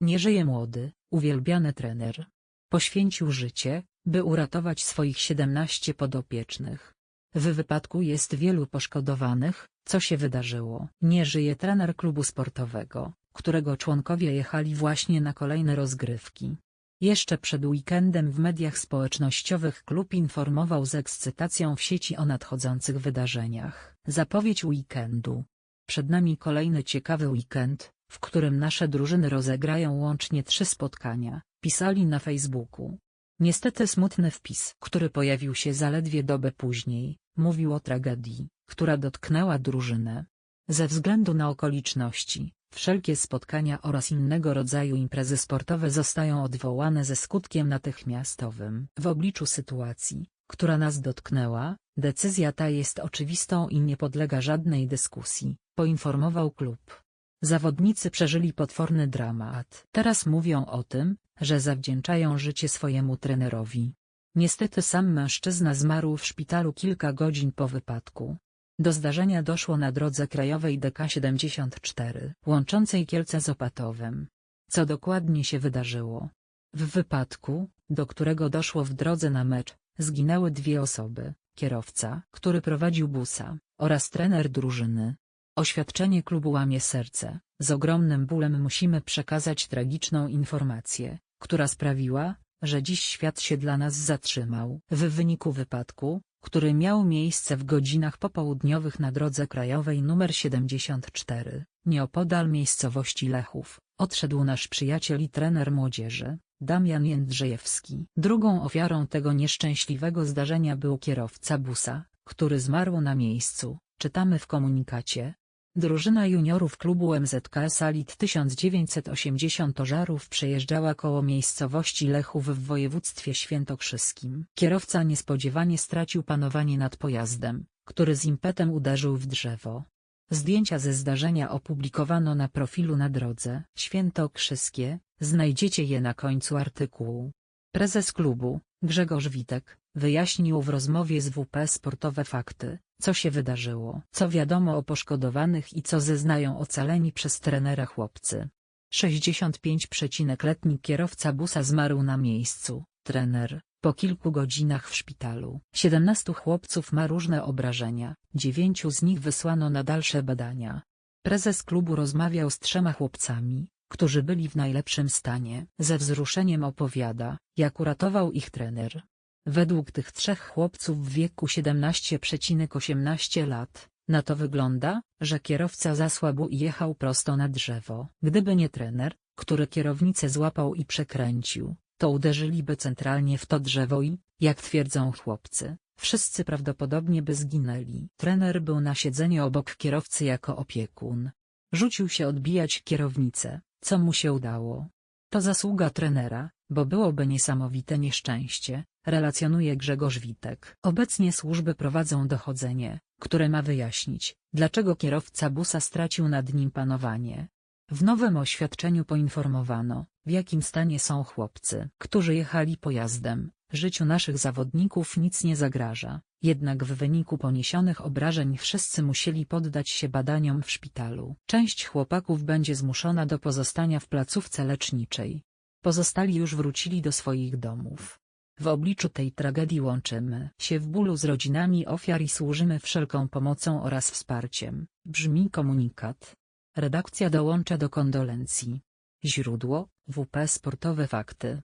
Nie żyje młody, uwielbiany trener. Poświęcił życie, by uratować swoich 17 podopiecznych. W wypadku jest wielu poszkodowanych, co się wydarzyło. Nie żyje trener klubu sportowego, którego członkowie jechali właśnie na kolejne rozgrywki. Jeszcze przed weekendem w mediach społecznościowych klub informował z ekscytacją w sieci o nadchodzących wydarzeniach. Zapowiedź weekendu. Przed nami kolejny ciekawy weekend, w którym nasze drużyny rozegrają łącznie trzy spotkania, pisali na Facebooku. Niestety smutny wpis, który pojawił się zaledwie dobę później, mówił o tragedii, która dotknęła drużynę. Ze względu na okoliczności, wszelkie spotkania oraz innego rodzaju imprezy sportowe zostają odwołane ze skutkiem natychmiastowym. W obliczu sytuacji, która nas dotknęła, decyzja ta jest oczywistą i nie podlega żadnej dyskusji, poinformował klub. Zawodnicy przeżyli potworny dramat. Teraz mówią o tym, że zawdzięczają życie swojemu trenerowi. Niestety sam mężczyzna zmarł w szpitalu kilka godzin po wypadku. Do zdarzenia doszło na drodze krajowej DK74, łączącej Kielce z Opatowem. Co dokładnie się wydarzyło? W wypadku, do którego doszło w drodze na mecz, zginęły dwie osoby, kierowca, który prowadził busa, oraz trener drużyny. Oświadczenie klubu łamie serce, z ogromnym bólem musimy przekazać tragiczną informację, która sprawiła, że dziś świat się dla nas zatrzymał. W wyniku wypadku, który miał miejsce w godzinach popołudniowych na drodze krajowej nr 74, nieopodal miejscowości Lechów, odszedł nasz przyjaciel i trener młodzieży, Damian Jędrzejewski. Drugą ofiarą tego nieszczęśliwego zdarzenia był kierowca busa, który zmarł na miejscu, czytamy w komunikacie, Drużyna juniorów klubu MZK Salit 1980 Żarów przejeżdżała koło miejscowości Lechów w województwie świętokrzyskim. Kierowca niespodziewanie stracił panowanie nad pojazdem, który z impetem uderzył w drzewo. Zdjęcia ze zdarzenia opublikowano na profilu na drodze Świętokrzyskie, znajdziecie je na końcu artykułu. Prezes klubu, Grzegorz Witek, wyjaśnił w rozmowie z WP Sportowe fakty, co się wydarzyło, co wiadomo o poszkodowanych i co zeznają ocaleni przez trenera chłopcy. 65-letni kierowca busa zmarł na miejscu, trener, po kilku godzinach w szpitalu. 17 chłopców ma różne obrażenia, dziewięciu z nich wysłano na dalsze badania. Prezes klubu rozmawiał z trzema chłopcami, którzy byli w najlepszym stanie. Ze wzruszeniem opowiada, jak uratował ich trener. Według tych trzech chłopców w wieku 17,18 lat, na to wygląda, że kierowca zasłabł i jechał prosto na drzewo. Gdyby nie trener, który kierownicę złapał i przekręcił, to uderzyliby centralnie w to drzewo i, jak twierdzą chłopcy, wszyscy prawdopodobnie by zginęli. Trener był na siedzeniu obok kierowcy jako opiekun. Rzucił się odbijać kierownicę, co mu się udało. To zasługa trenera, bo byłoby niesamowite nieszczęście, relacjonuje Grzegorz Witek. Obecnie służby prowadzą dochodzenie, które ma wyjaśnić, dlaczego kierowca busa stracił nad nim panowanie. W nowym oświadczeniu poinformowano, w jakim stanie są chłopcy, którzy jechali pojazdem. Życiu naszych zawodników nic nie zagraża, jednak w wyniku poniesionych obrażeń wszyscy musieli poddać się badaniom w szpitalu. Część chłopaków będzie zmuszona do pozostania w placówce leczniczej. Pozostali już wrócili do swoich domów. W obliczu tej tragedii łączymy się w bólu z rodzinami ofiar i służymy wszelką pomocą oraz wsparciem, brzmi komunikat. Redakcja dołącza do kondolencji. Źródło, WP Sportowe Fakty.